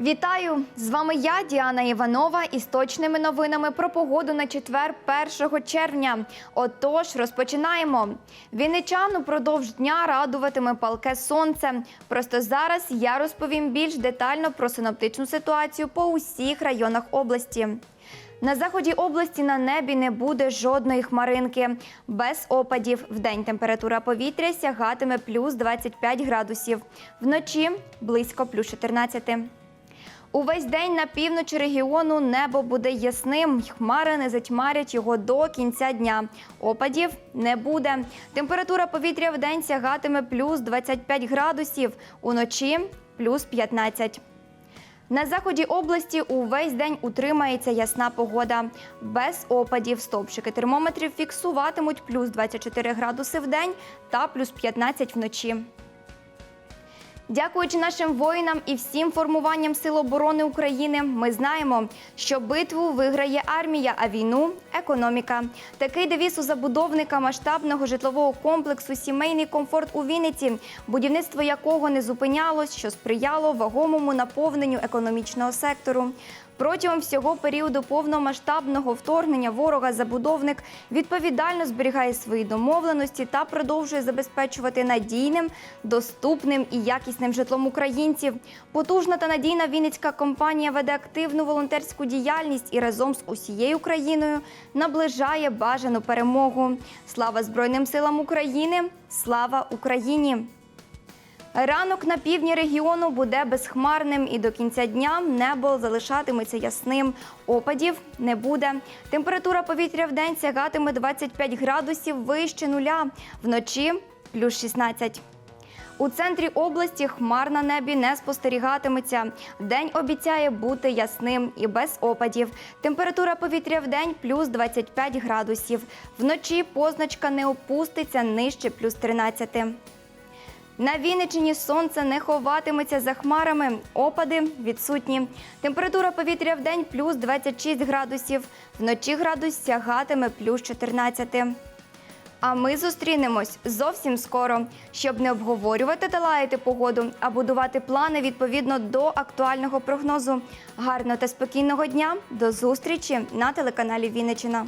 Вітаю! З вами я, Діана Іванова, із точними новинами про погоду на четвер 1 червня. Отож, розпочинаємо. Вінничан упродовж дня радуватиме палке сонце. Просто зараз я розповім більш детально про синоптичну ситуацію по усіх районах області. На заході області на небі не буде жодної хмаринки. Без опадів. Вдень температура повітря сягатиме плюс 25 градусів. Вночі близько плюс 14. Увесь день на півночі регіону небо буде ясним. Хмари не затьмарять його до кінця дня. Опадів не буде. Температура повітря в день сягатиме плюс 25 градусів, уночі плюс 15. На заході області увесь день утримається ясна погода. Без опадів стовпчики термометрів фіксуватимуть плюс 24 градуси в день та плюс 15 вночі. Дякуючи нашим воїнам і всім формуванням Сил оборони України, ми знаємо, що битву виграє армія, а війну економіка. Такий девіз у забудовника масштабного житлового комплексу Сімейний комфорт у Вінниці, будівництво якого не зупинялось, що сприяло вагомому наповненню економічного сектору. Протягом всього періоду повномасштабного вторгнення ворога забудовник відповідально зберігає свої домовленості та продовжує забезпечувати надійним, доступним і якісним житлом українців. Потужна та надійна вінницька компанія веде активну волонтерську діяльність і разом з усією країною наближає бажану перемогу. Слава Збройним силам України! Слава Україні! Ранок на півдні регіону буде безхмарним і до кінця дня небо залишатиметься ясним. Опадів не буде. Температура повітря в день сягатиме 25 градусів вище нуля, вночі плюс 16. У центрі області хмар на небі не спостерігатиметься. День обіцяє бути ясним і без опадів. Температура повітря в день плюс 25 градусів. Вночі позначка не опуститься нижче плюс 13. На Вінниччині сонце не ховатиметься за хмарами. Опади відсутні. Температура повітря в день плюс 26 градусів. Вночі градус сягатиме плюс 14. А ми зустрінемось зовсім скоро, щоб не обговорювати та лаяти погоду, а будувати плани відповідно до актуального прогнозу. Гарного та спокійного дня. До зустрічі на телеканалі Вінниччина.